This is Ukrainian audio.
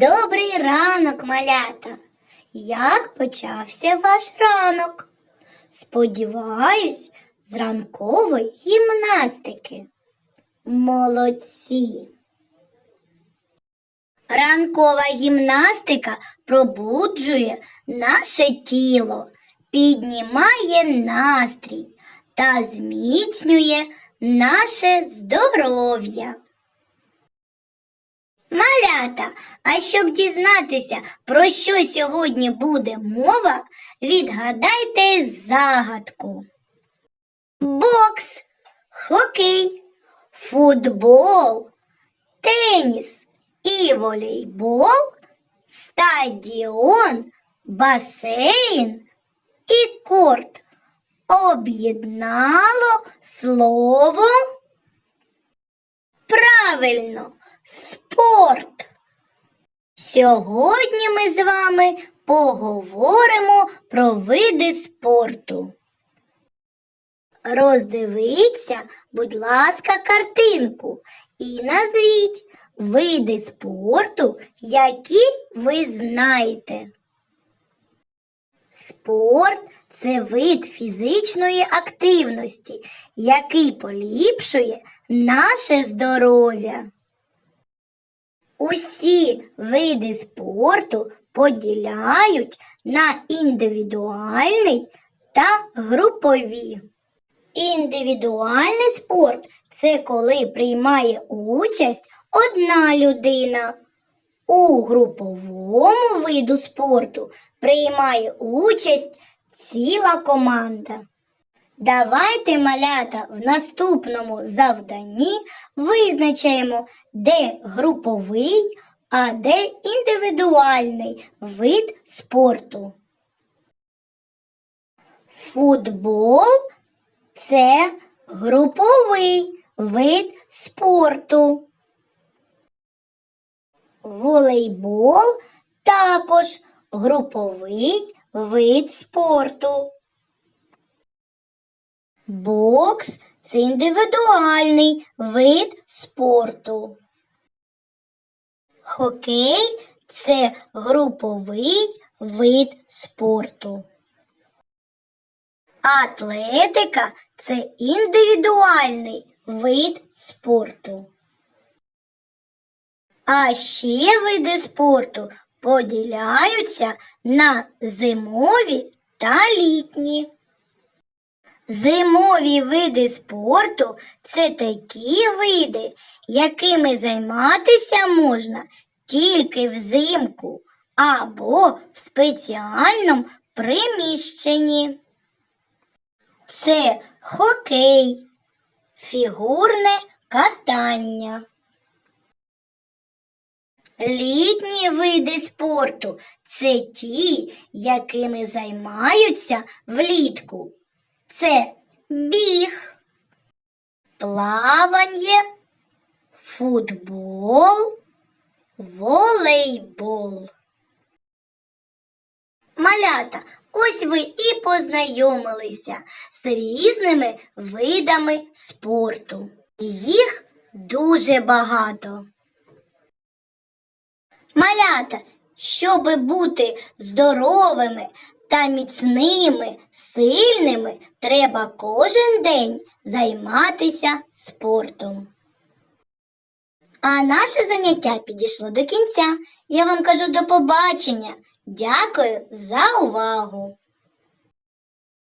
Добрий ранок, малята. Як почався ваш ранок? Сподіваюсь, з ранкової гімнастики. Молодці. Ранкова гімнастика пробуджує наше тіло, піднімає настрій та зміцнює наше здоров'я. Малята, а щоб дізнатися, про що сьогодні буде мова, відгадайте загадку. Бокс, хокей, футбол, теніс і волейбол, стадіон, басейн і корт об'єднало слово правильно спорт. Сьогодні ми з вами поговоримо про види спорту. Роздивіться, будь ласка, картинку і назвіть види спорту, які ви знаєте. Спорт це вид фізичної активності, який поліпшує наше здоров'я. Усі види спорту поділяють на індивідуальний та групові. Індивідуальний спорт це коли приймає участь одна людина. У груповому виду спорту приймає участь ціла команда. Давайте, малята, в наступному завданні визначаємо, де груповий, а де індивідуальний вид спорту. Футбол це груповий вид спорту. Волейбол також груповий вид спорту. Бокс це індивідуальний вид спорту. Хокей це груповий вид спорту. Атлетика це індивідуальний вид спорту. А ще види спорту поділяються на зимові та літні. Зимові види спорту це такі види, якими займатися можна тільки взимку або в спеціальному приміщенні. Це хокей, фігурне катання. Літні види спорту це ті, якими займаються влітку. Це біг, плавання, футбол, волейбол. Малята, ось ви і познайомилися з різними видами спорту. Їх дуже багато. Малята, щоби бути здоровими та міцними, сильними, треба кожен день займатися спортом. А наше заняття підійшло до кінця. Я вам кажу до побачення. Дякую за увагу!